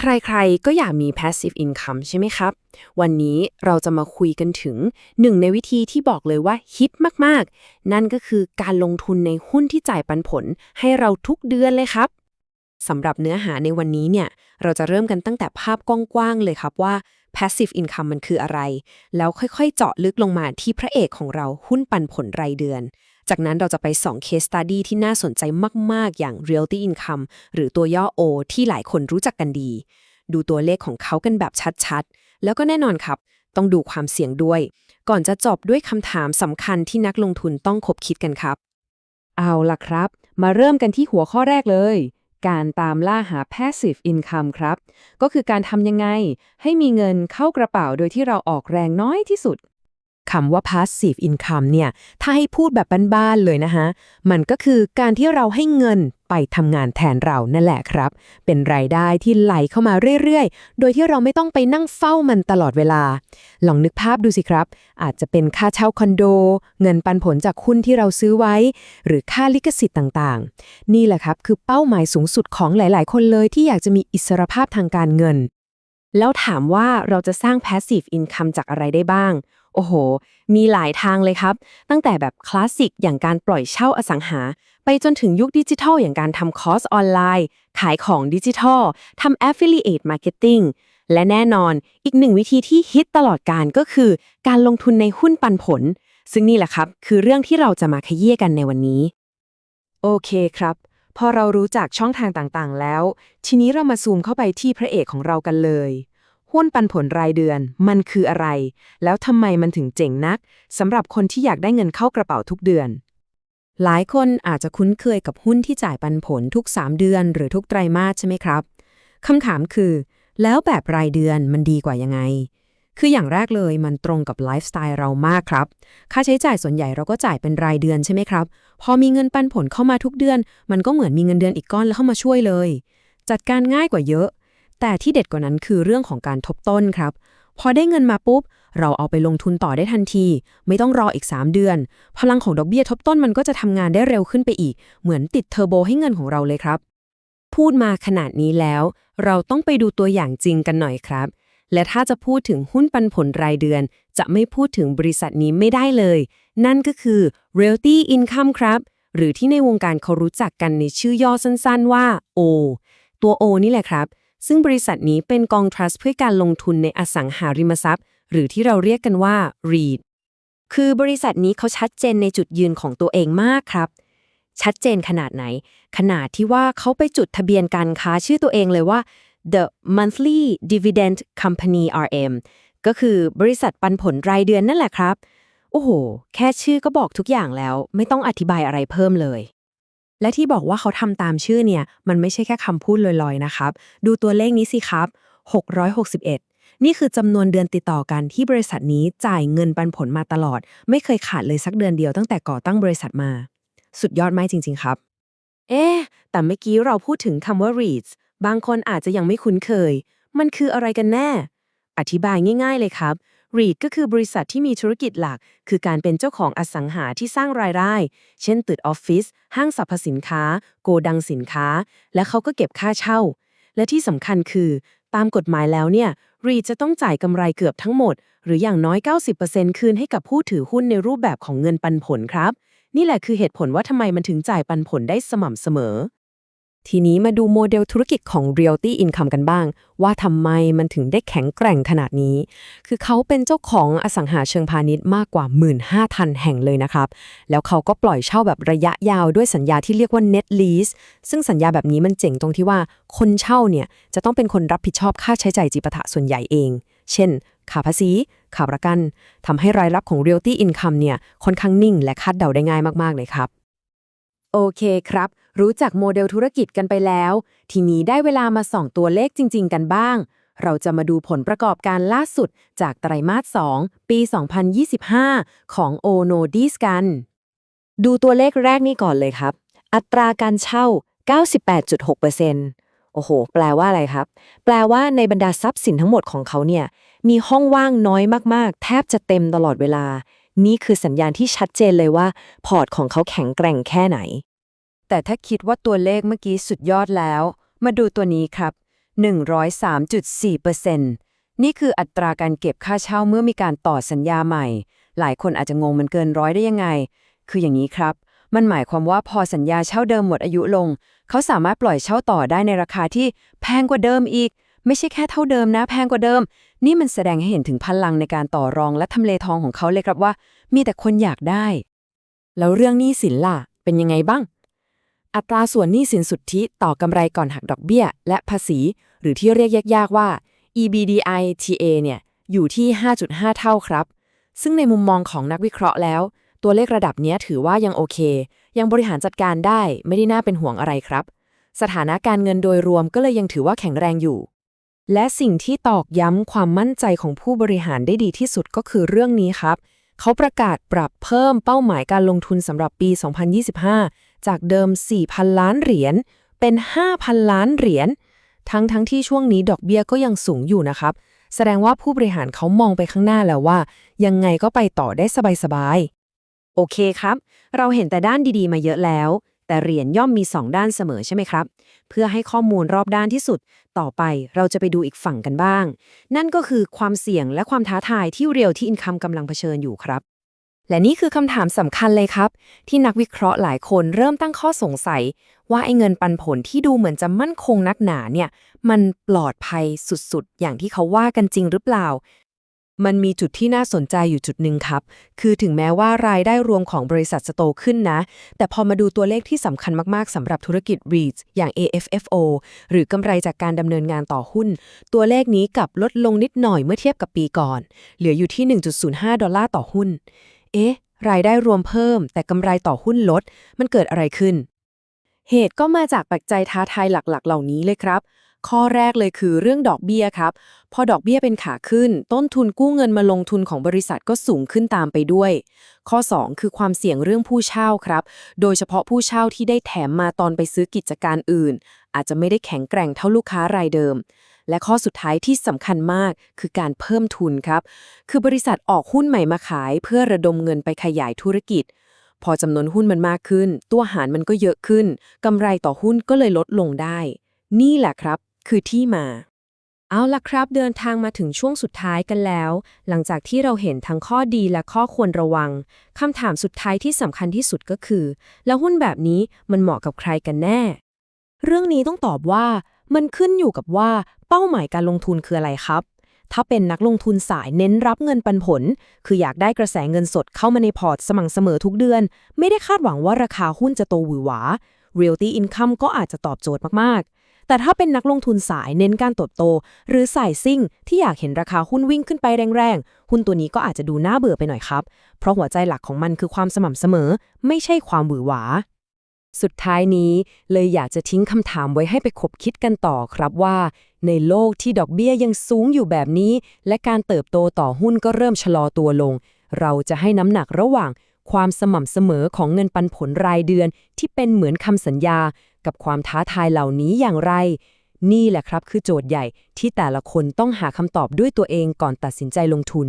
ใครๆ ก็อยากมี passive income ใช่ไหมครับ วันนี้เราจะมาคุยกันถึงหนึ่งในวิธีที่บอกเลยว่าฮิตมากๆ นั่นก็คือการลงทุนในหุ้นที่จ่ายปันผลให้เราทุกเดือนเลยครับสำหรับเนื้อหาในวันนี้เนี่ย เราจะเริ่มกันตั้งแต่ภาพกว้างๆ เลยครับว่า passive income มันคืออะไร แล้วค่อยๆ เจาะลึกลงมาที่พระเอกของเราหุ้นปันผลรายเดือน จากนั้นเราจะไปสอง case study ที่น่าสนใจมาก ๆ อย่าง realty income หรือตัวย่อ O ที่หลายคนรู้จักกันดี ดูตัวเลขของเขากันแบบชัด ๆ แล้วก็แน่นอนครับ ต้องดูความเสี่ยงด้วย ก่อนจะจบด้วยคำถามสำคัญที่นักลงทุนต้องคบคิดกันครับ เอาล่ะครับ มาเริ่มกันที่หัวข้อแรกเลยการตามล่าหา passive income ครับ ก็คือการทำยังไง ให้มีเงินเข้ากระเป๋าโดยที่เราออกแรงน้อยที่สุด คำว่า passive income เนี่ย ถ้าให้พูดแบบบ้านๆเลยนะฮะมันก็คือการที่เราให้เงินไปทำงานแทนเรานั่นแหละครับ เป็นรายได้ที่ไหลเข้ามาเรื่อยๆ โดยที่เราไม่ต้องไปนั่งเฝ้ามันตลอดเวลา ลองนึกภาพดูสิครับ อาจจะเป็นค่าเช่าคอนโด เงินปันผลจากหุ้นที่เราซื้อไว้ หรือค่าลิขสิทธิ์ต่างๆ นี่แหละครับคือเป้าหมายสูงสุดของหลาย ๆ คนเลยที่อยากจะมีอิสรภาพทางการเงิน แล้วถามว่าเราจะสร้าง passive income จากอะไรได้บ้าง โอ้โห มีหลายทางเลยครับ ตั้งแต่แบบคลาสสิกอย่างการปล่อยเช่าอสังหา ไปจนถึงยุคดิจิทัลอย่างการทำคอร์สออนไลน์ ขายของดิจิทัลทำ affiliate marketing และแน่นอนอีกหนึ่งวิธีที่ฮิตตลอดการก็คือ การลงทุนในหุ้นปันผล ซึ่งนี่แหละครับ คือเรื่องที่เราจะมาขยี้กันในวันนี้ โอเคครับ พอเรารู้จักช่องทางต่างๆ แล้ว ทีนี้เรามาซูมเข้าไปที่พระเอกของเรากันเลย หุ้นปันผลรายเดือน มันคืออะไร แล้วทำไมมันถึงเจ๋งนักสำหรับคนที่อยากได้เงินเข้ากระเป๋าทุกเดือน หลายคนอาจจะคุ้นเคยกับหุ้นที่จ่ายปันผลทุก 3 เดือนหรือทุกไตรมาสใช่ไหมครับคำถามคือ แล้วแบบรายเดือนมันดีกว่ายังไง คืออย่างแรกเลยมันตรงกับไลฟ์สไตล์เรามากครับ ค่าใช้จ่ายส่วนใหญ่เราก็จ่ายเป็นรายเดือนใช่ไหมครับ พอมีเงินปันผลเข้ามาทุกเดือน มันก็เหมือนมีเงินเดือนอีกก้อนแล้วเข้ามาช่วยเลย จัดการง่ายกว่าเยอะ แต่ที่เด็ดกว่านั้นคือเรื่องของการทบต้นครับ พอได้เงินมาปุ๊บ เราเอาไปลงทุนต่อได้ทันที ไม่ต้องรออีก 3 เดือน พลังของดอกเบี้ยทบต้นมันก็จะทำงานได้เร็วขึ้นไปอีก เหมือนติดเทอร์โบให้เงินของเราเลยครับ พูดมาขนาดนี้แล้ว เราต้องไปดูตัวอย่างจริงกันหน่อยครับ และถ้าจะพูดถึงหุ้นปันผลรายเดือน จะไม่พูดถึงบริษัทนี้ไม่ได้เลย นั่นก็คือ Realty Income ครับหรือที่ในวงการเขารู้จักกันในชื่อย่อสั้นๆว่า O ตัว O นี่แหละครับ ซึ่งบริษัทนี้เป็นกองทรัสต์เพื่อการลงทุนในอสังหาริมทรัพย์ หรือที่เราเรียกกันว่า REIT คือบริษัทนี้เขาชัดเจนในจุดยืนของตัวเองมากครับ ชัดเจนขนาดไหน ขนาดที่ว่าเขาไปจุดทะเบียนการค้าชื่อตัวเองเลยว่า The Monthly Dividend Company RM ก็คือบริษัทปันผลรายเดือนนั่นแหละครับ โอ้โห แค่ชื่อก็บอกทุกอย่างแล้ว ไม่ต้องอธิบายอะไรเพิ่มเลย และที่บอกว่าเขาทำตามชื่อเนี่ย มันไม่ใช่แค่คำพูดลอยๆนะครับ ดูตัวเลขนี้สิครับ 661 นี่คือจำนวนเดือนติดต่อกันที่บริษัทนี้จ่ายเงินปันผลมาตลอด ไม่เคยขาดเลยสักเดือนเดียวตั้งแต่ก่อตั้งบริษัทมา สุดยอดไหมจริง ๆ ครับ เอ๊แต่เมื่อกี้เราพูดถึงคำว่า REITs บางคนอาจจะยังไม่คุ้นเคย มันคืออะไรกันแน่ อธิบายง่าย ๆ เลยครับ REIT ก็คือบริษัทที่มีธุรกิจหลัก คือการเป็นเจ้าของอสังหาที่สร้างรายได้ เช่นตึกออฟฟิศห้างสรรพสินค้า โกดังสินค้า และเขาก็เก็บค่าเช่า และที่สำคัญคือ ตามกฎหมายแล้วเนี่ย REIT จะต้องจ่ายกำไรเกือบทั้งหมด หรืออย่างน้อย 90%คืนให้กับผู้ถือหุ้นในรูปแบบของเงินปันผลครับ นี่แหละคือเหตุผลว่าทำไมมันถึงจ่ายปันผลได้สม่ำเสมอ ทีนี้มาดูโมเดลธุรกิจของ Realty Income กันบ้าง ว่าทำไมมันถึงได้แข็งแกร่งขนาดนี้ คือเขาเป็นเจ้าของอสังหาเชิงพาณิชย์มากกว่า 15,000 แห่งเลยนะครับ แล้วเขาก็ปล่อยเช่าแบบระยะยาวด้วยสัญญาที่เรียกว่า net lease ซึ่งสัญญาแบบนี้มันเจ๋งตรงที่ว่าคนเช่าเนี่ยจะต้องเป็นคนรับผิดชอบค่าใช้จ่ายจิปาถะส่วนใหญ่เอง เช่นค่าภาษีค่าประกันทำให้รายรับของ Realty Income เนี่ยค่อนข้างนิ่ง และคาดเดาได้ง่ายมากๆเลยครับ โอเคครับ รู้จักโมเดลธุรกิจกันไปแล้ว ทีนี้ได้เวลามาส่องตัวเลขจริง ๆ กันบ้าง เราจะมาดูผลประกอบการล่าสุดจากไตรมาส 2 ปี 2025 ของ o n o d i s กัน ดูตัวเลขแรกนี่ก่อนเลยครับ อัตราการเช่า 98.6%โอ้โห แปลว่าอะไรครับ แปลว่าในบรรดาทรัพย์สินทั้งหมดของเขาเนี่ย มีห้องว่างน้อยมากๆ แทบจะเต็มตลอดเวลา นี่คือสัญญาณที่ชัดเจนเลยว่า พอร์ตของเขาแข็งแกร่งแค่ไหน แต่ถ้าคิดว่าตัวเลขเมื่อกี้สุดยอดแล้ว มาดูตัวนี้ครับ 103.4%นี่คืออัตราการเก็บค่าเช่าเมื่อมีการต่อสัญญาใหม่ หลายคนอาจจะงงมันเกินร้อยได้ยังไง คืออย่างนี้ครับ มันหมายความว่าพอสัญญาเช่าเดิมหมดอายุลง เขาสามารถปล่อยเช่าต่อได้ในราคาที่แพงกว่าเดิมอีก ไม่ใช่แค่เท่าเดิมนะ แพงกว่าเดิม นี่มันแสดงให้เห็นถึงพลังในการต่อรองและทำเลทองของเขาเลยครับว่า มีแต่คนอยากได้ แล้วเรื่องหนี้สินล่ะ เป็นยังไงบ้าง อัตราส่วนหนี้สินสุทธิต่อกำไรก่อนหักดอกเบี้ย และภาษี หรือที่เรียกยากๆว่า EBDI TA เนี่ย อยู่ที่ 5.5 เท่าครับ ซึ่งในมุมมองของนักวิเคราะห์แล้ว ตัวเลขระดับนี้ถือว่ายังโอเค ยังบริหารจัดการได้ไม่ได้น่าเป็นห่วงอะไรครับ สถานะการเงินโดยรวมก็เลยยังถือว่าแข็งแรงอยู่ และสิ่งที่ตอกย้ำความมั่นใจของผู้บริหารได้ดีที่สุดก็คือเรื่องนี้ครับ เขาประกาศปรับเพิ่มเป้าหมายการลงทุนสำหรับปี 2025 จากเดิม 4,000 ล้านเหรียญเป็น 5,000 ล้านเหรียญทั้งทั้งที่ช่วงนี้ดอกเบี้ยก็ยังสูงอยู่นะครับ แสดงว่าผู้บริหารเขามองไปข้างหน้าแล้วว่า ยังไงก็ไปต่อได้สบายๆโอเคครับ เราเห็นแต่ด้านดีๆ มาเยอะแล้ว แต่เหรียญย่อมมี 2 ด้านเสมอใช่ไหมครับ เพื่อให้ข้อมูลรอบด้านที่สุด ต่อไปเราจะไปดูอีกฝั่งกันบ้าง นั่นก็คือความเสี่ยงและความท้าทายที่เรียวที่อินคัมกำลังเผชิญอยู่ครับและนี่คือคำถามสำคัญเลยครับ ที่นักวิเคราะห์หลายคนเริ่มตั้งข้อสงสัย ว่าไอ้เงินปันผลที่ดูเหมือนจะมั่นคงนักหนาเนี่ย มันปลอดภัยสุดๆ อย่างที่เขาว่ากันจริงหรือเปล่า มันมีจุดที่น่าสนใจอยู่จุดหนึ่งครับ คือถึงแม้ว่ารายได้รวมของบริษัทจะโตขึ้นนะ แต่พอมาดูตัวเลขที่สำคัญมากๆสำหรับธุรกิจ REITs อย่าง AFFO หรือกำไรจากการดำเนินงานต่อหุ้น ตัวเลขนี้กลับลดลงนิดหน่อยเมื่อเทียบกับปีก่อน เหลืออยู่ที่ 1.05 ดอลลาร์ต่อหุ้น เอ๊ะ รายได้รวมเพิ่ม แต่กำไรต่อหุ้นลด มันเกิดอะไรขึ้น เหตุก็มาจากปัจจัยท้าทายหลักๆ เหล่านี้เลยครับ ข้อแรกเลยคือเรื่องดอกเบี้ยครับ พอดอกเบี้ยเป็นขาขึ้น ต้นทุนกู้เงินมาลงทุนของบริษัทก็สูงขึ้นตามไปด้วย ข้อ 2 คือความเสี่ยงเรื่องผู้เช่าครับ โดยเฉพาะผู้เช่าที่ได้แถมมาตอนไปซื้อกิจการอื่น อาจจะไม่ได้แข็งแกร่งเท่าลูกค้ารายเดิม และข้อสุดท้ายที่สำคัญมากคือการเพิ่มทุนครับ คือบริษัทออกหุ้นใหม่มาขาย เพื่อระดมเงินไปขยายธุรกิจพอจำนวนหุ้นมันมากขึ้น ตัวหารมันก็เยอะขึ้น กำไรต่อหุ้นก็เลยลดลงได้ นี่แหละครับ คือที่มา เอาล่ะครับเดินทางมาถึงช่วงสุดท้ายกันแล้ว หลังจากที่เราเห็นทั้งข้อดีและข้อควรระวังคำถามสุดท้ายที่สำคัญที่สุดก็คือ แล้วหุ้นแบบนี้มันเหมาะกับใครกันแน่ เรื่องนี้ต้องตอบว่า มันขึ้นอยู่กับว่าเป้าหมายการลงทุนคืออะไรครับ ถ้าเป็นนักลงทุนสายเน้นรับเงินปันผล คืออยากได้กระแสเงินสดเข้ามาในพอร์ตสม่ำเสมอทุกเดือน ไม่ได้คาดหวังว่าราคาหุ้นจะโตหวือหวา Realty Income ก็อาจจะตอบโจทย์มากๆ แต่ถ้าเป็นนักลงทุนสายเน้นการเติบโต หรือสายซิ่ง ที่อยากเห็นราคาหุ้นวิ่งขึ้นไปแรงๆ หุ้นตัวนี้ก็อาจจะดูน่าเบื่อไปหน่อยครับ เพราะหัวใจหลักของมันคือความสม่ำเสมอ ไม่ใช่ความหวือหวา สุดท้ายนี้เลยอยากจะทิ้งคำถามไว้ให้ไปคบคิดกันต่อครับว่า ในโลกที่ดอกเบี้ยยังสูงอยู่แบบนี้ และการเติบโตต่อหุ้นก็เริ่มชะลอตัวลง เราจะให้น้ำหนักระหว่าง ความสม่ำเสมอของเงินปันผลรายเดือนที่เป็นเหมือนคำสัญญา กับความท้าทายเหล่านี้อย่างไร นี่แหละครับคือโจทย์ใหญ่ที่แต่ละคนต้องหาคำตอบด้วยตัวเองก่อนตัดสินใจลงทุน